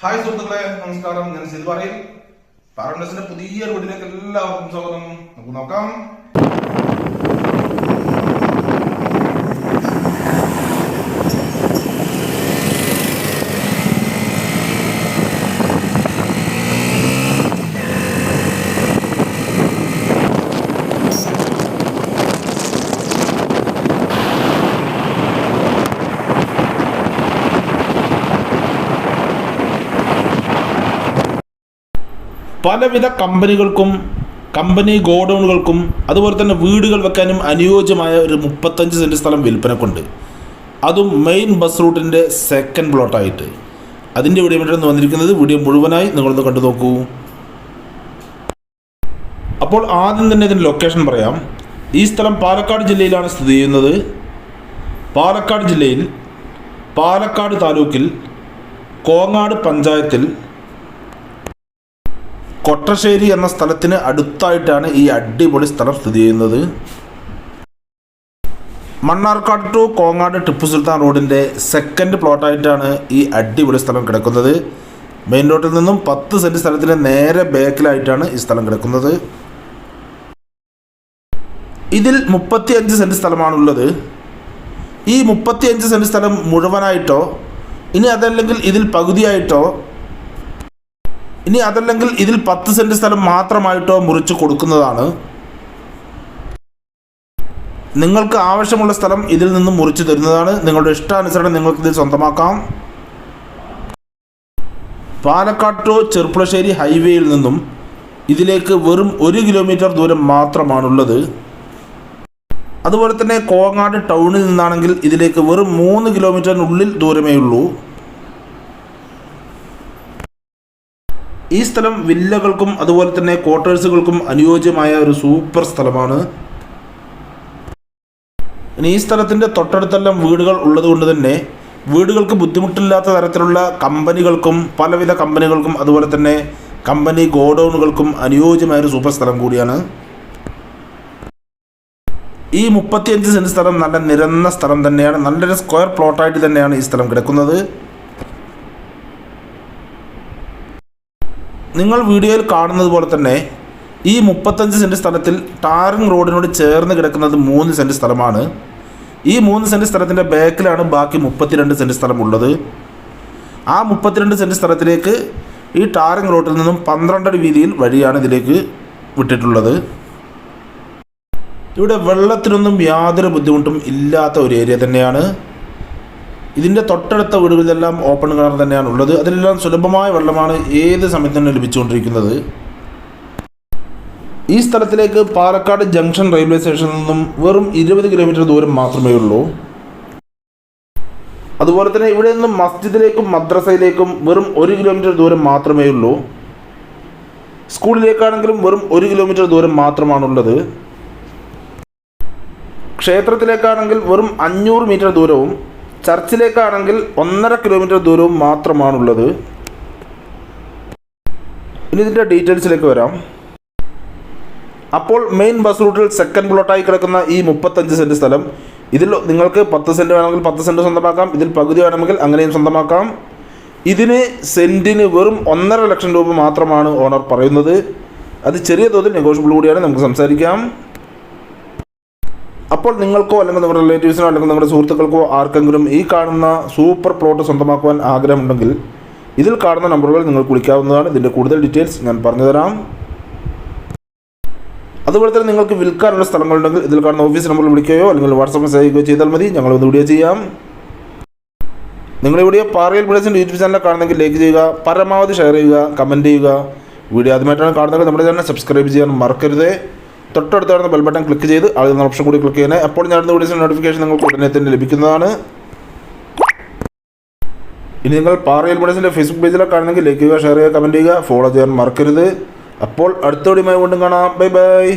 Hi സുഹൃത്തുക്കളെ നമസ്കാരം. ഞാൻ സിദ്ധു പറയും പാരഡസിന്റെ പുതിയ വീട്ടിലേക്ക് എല്ലാവർക്കും സ്വാഗതം. നമുക്ക് നോക്കാം. പലവിധ കമ്പനികൾക്കും കമ്പനി ഗോഡൗണുകൾക്കും അതുപോലെ തന്നെ വീടുകൾ വെക്കാനും അനുയോജ്യമായ ഒരു മുപ്പത്തഞ്ച് സെന്റ് സ്ഥലം വിൽപ്പനക്കുണ്ട്. അതും മെയിൻ ബസ് റൂട്ടിന്റെ സെക്കൻഡ് പ്ലോട്ടായിട്ട് അതിന്റെ വീഡിയോ മറ്റൊന്ന് വന്നിരിക്കുന്നത് വീഡിയോ മുഴുവനായി നിങ്ങളൊന്ന് കണ്ടു നോക്കൂ. അപ്പോൾ ആദ്യം തന്നെ ഇതിന്റെ ലൊക്കേഷൻ പറയാം. ഈ സ്ഥലം പാലക്കാട് ജില്ലയിലാണ് സ്ഥിതി ചെയ്യുന്നത്. പാലക്കാട് ജില്ലയിൽ പാലക്കാട് താലൂക്കിൽ കോങ്ങാട് പഞ്ചായത്തിൽ കൊട്ടശ്ശേരി എന്ന സ്ഥലത്തിന് അടുത്തായിട്ടാണ് ഈ അടിപൊളി സ്ഥലം സ്ഥിതി ചെയ്യുന്നത്. മണ്ണാർക്കാട് ടു കോങ്ങാട് ടിപ്പു സുൽത്താൻ റോഡിന്റെ സെക്കൻഡ് പ്ലോട്ടായിട്ടാണ് ഈ അടിപൊളി സ്ഥലം കിടക്കുന്നത്. മെയിൻ റോഡിൽ നിന്നും പത്ത് സെന്റ് സ്ഥലത്തിന് നേരെ ബാക്കിലായിട്ടാണ് ഈ സ്ഥലം കിടക്കുന്നത്. ഇതിൽ മുപ്പത്തി അഞ്ച് സെന്റ് സ്ഥലമാണുള്ളത്. ഈ മുപ്പത്തി അഞ്ച് സെന്റ് സ്ഥലം മുഴുവനായിട്ടോ ഇനി അതല്ലെങ്കിൽ ഇതിൽ പകുതിയായിട്ടോ ഇനി അതല്ലെങ്കിൽ ഇതിൽ പത്ത് സെന്റ് സ്ഥലം മാത്രമായിട്ടോ മുറിച്ച് കൊടുക്കുന്നതാണ്. നിങ്ങൾക്ക് ആവശ്യമുള്ള സ്ഥലം ഇതിൽ നിന്നും മുറിച്ച് തരുന്നതാണ്. നിങ്ങളുടെ ഇഷ്ടാനുസരണം നിങ്ങൾക്ക് ഇത് സ്വന്തമാക്കാം. പാലക്കാട് ടു ചെറുപ്പുളശ്ശേരി ഹൈവേയിൽ നിന്നും ഇതിലേക്ക് വെറും ഒരു കിലോമീറ്റർ ദൂരം മാത്രമാണുള്ളത്. അതുപോലെ തന്നെ കോങ്ങാട് ടൗണിൽ നിന്നാണെങ്കിൽ ഇതിലേക്ക് വെറും മൂന്ന് കിലോമീറ്ററിനുള്ളിൽ ദൂരമേ ഉള്ളൂ ഈ സ്ഥലം വില്ലകൾക്കും അതുപോലെ തന്നെ ക്വാർട്ടേഴ്സുകൾക്കും അനുയോജ്യമായ ഒരു സൂപ്പർ സ്ഥലമാണ്. ഇനി ഈ സ്ഥലത്തിന്റെ തൊട്ടടുത്തെല്ലാം വീടുകൾ ഉള്ളതുകൊണ്ട് തന്നെ വീടുകൾക്ക് ബുദ്ധിമുട്ടില്ലാത്ത തരത്തിലുള്ള കമ്പനികൾക്കും പലവിധ കമ്പനികൾക്കും അതുപോലെ തന്നെ കമ്പനി ഗോഡൗണുകൾക്കും അനുയോജ്യമായ ഒരു സൂപ്പർ സ്ഥലം കൂടിയാണ്. ഈ മുപ്പത്തിയഞ്ച് സെന്റ് സ്ഥലം നല്ല നിരന്ന സ്ഥലം തന്നെയാണ്. നല്ലൊരു സ്ക്വയർ പ്ലോട്ടായിട്ട് തന്നെയാണ് ഈ സ്ഥലം കിടക്കുന്നത്. നിങ്ങൾ വീഡിയോയിൽ കാണുന്നത് പോലെ തന്നെ ഈ മുപ്പത്തഞ്ച് സെന്റ് സ്ഥലത്തിൽ ടാറിംഗ് റോഡിനോട് ചേർന്ന് കിടക്കുന്നത് മൂന്ന് സെന്റ് സ്ഥലമാണ്. ഈ മൂന്ന് സെന്റ് സ്ഥലത്തിന്റെ ബാക്കിലാണ് ബാക്കി മുപ്പത്തിരണ്ട് സെന്റ് സ്ഥലമുള്ളത്. ആ മുപ്പത്തിരണ്ട് സെന്റ് സ്ഥലത്തിലേക്ക് ഈ ടാറിംഗ് റോഡിൽ നിന്നും പന്ത്രണ്ടടി വീതിയിൽ വഴിയാണ് ഇതിലേക്ക് വിട്ടിട്ടുള്ളത്. ഇവിടെ വെള്ളത്തിനൊന്നും യാതൊരു ബുദ്ധിമുട്ടും ഇല്ലാത്ത ഒരു ഏരിയ തന്നെയാണ്. ഇതിന്റെ തൊട്ടടുത്ത വീടുകളിലെല്ലാം ഓപ്പൺ കിണർ തന്നെയാണ് ഉള്ളത്. അതിലെല്ലാം സുലഭമായ വെള്ളമാണ് ഏത് സമയത്ത് തന്നെ ലഭിച്ചുകൊണ്ടിരിക്കുന്നത്. ഈ സ്ഥലത്തിലേക്ക് പാലക്കാട് ജംഗ്ഷൻ റെയിൽവേ സ്റ്റേഷനിൽ നിന്നും വെറും ഇരുപത് കിലോമീറ്റർ ദൂരം മാത്രമേ ഉള്ളൂ. അതുപോലെ തന്നെ ഇവിടെ നിന്നും മസ്ജിദിലേക്കും മദ്രസയിലേക്കും വെറും ഒരു കിലോമീറ്റർ ദൂരം മാത്രമേ ഉള്ളൂ. സ്കൂളിലേക്കാണെങ്കിലും വെറും ഒരു കിലോമീറ്റർ ദൂരം മാത്രമാണുള്ളത്. ക്ഷേത്രത്തിലേക്കാണെങ്കിൽ വെറും അഞ്ഞൂറ് മീറ്റർ ദൂരവും ചർച്ചിലേക്കാണെങ്കിൽ ഒന്നര കിലോമീറ്റർ ദൂരവും മാത്രമാണുള്ളത്. ഇനി ഇതിന്റെ ഡീറ്റെയിൽസിലേക്ക് വരാം. അപ്പോൾ മെയിൻ ബസ് റൂട്ടിൽ സെക്കൻഡ് പ്ലോട്ടായി കിടക്കുന്ന ഈ മുപ്പത്തഞ്ച് സെന്റ് സ്ഥലം ഇതിൽ നിങ്ങൾക്ക് പത്ത് സെന്റ് വേണമെങ്കിൽ പത്ത് സെന്റ് സ്വന്തമാക്കാം ഇതിൽ പകുതി വേണമെങ്കിൽ അങ്ങനെയും സ്വന്തമാക്കാം. ഇതിന് സെന്റിന് വെറും ഒന്നര ലക്ഷം രൂപ മാത്രമാണ് ഓണർ പറയുന്നത്. അത് ചെറിയ തോതിൽ നെഗോഷ്യബിൾ കൂടിയാണ് നമുക്ക് സംസാരിക്കാം. അപ്പോൾ നിങ്ങൾക്കോ അല്ലെങ്കിൽ നിങ്ങളുടെ റിലേറ്റീവ്സിനോ അല്ലെങ്കിൽ നിങ്ങളുടെ സുഹൃത്തുക്കൾക്കോ ആർക്കെങ്കിലും ഈ കാണുന്ന സൂപ്പർ പ്ലോട്ട് സ്വന്തമാക്കുവാൻ ആഗ്രഹമുണ്ടെങ്കിൽ ഇതിൽ കാണുന്ന നമ്പറുകൾ നിങ്ങൾക്ക് വിളിക്കാവുന്നതാണ്. ഇതിന്റെ കൂടുതൽ ഡീറ്റെയിൽസ് ഞാൻ പറഞ്ഞുതരാം. അതുപോലെ തന്നെ നിങ്ങൾക്ക് വിൽക്കാനുള്ള സ്ഥലങ്ങളുണ്ടെങ്കിൽ ഇതിൽ കാണുന്ന ഓഫീസ് നമ്പറിൽ വിളിക്കുകയോ അല്ലെങ്കിൽ വാട്സപ്പ് മെസ്സേജ് അയക്കുകയോ ചെയ്താൽ മതി. ഞങ്ങൾ ഒന്ന് വീഡിയോ ചെയ്യാം. നിങ്ങൾ ഇവിടെ പാറയിൽ യൂട്യൂബ് ചാനൽ കാണുന്നെങ്കിൽ ലൈക്ക് ചെയ്യുക പരമാവധി ഷെയർ ചെയ്യുക കമന്റ് ചെയ്യുക. വീഡിയോ ആദ്യമായിട്ടാണ് കാണുന്നത് നമ്മുടെ ചാനൽ സബ്സ്ക്രൈബ് ചെയ്യാൻ മറക്കരുത്. തൊട്ടടുത്ത് കാണുന്ന ബെൽ ബട്ടൺ ക്ലിക്ക് ചെയ്ത് അതിൽ നിന്ന് ഓപ്ഷൻ കൂടി ക്ലിക്ക് ചെയ്യണേ അപ്പോൾ ഞാൻ വീഡിയോസിന്റെ നോട്ടിഫിക്കേഷൻ നിങ്ങൾക്ക് ഉടനെ തന്നെ ലഭിക്കുന്നതാണ്. ഇനി നിങ്ങൾ പാറയിൽ ബഡേഴ്സിന്റെ ഫേസ്ബുക്ക് പേജിലൊക്കെ ആണെങ്കിൽ ലൈക്ക് ചെയ്യുക ഷെയർ ചെയ്യുക കമന്റ് ചെയ്യുക ഫോളോ ചെയ്യാൻ മറക്കരുത്. അപ്പോൾ അടുത്ത വീഡിയോയുമായി വീണ്ടും കാണാം. Bye bye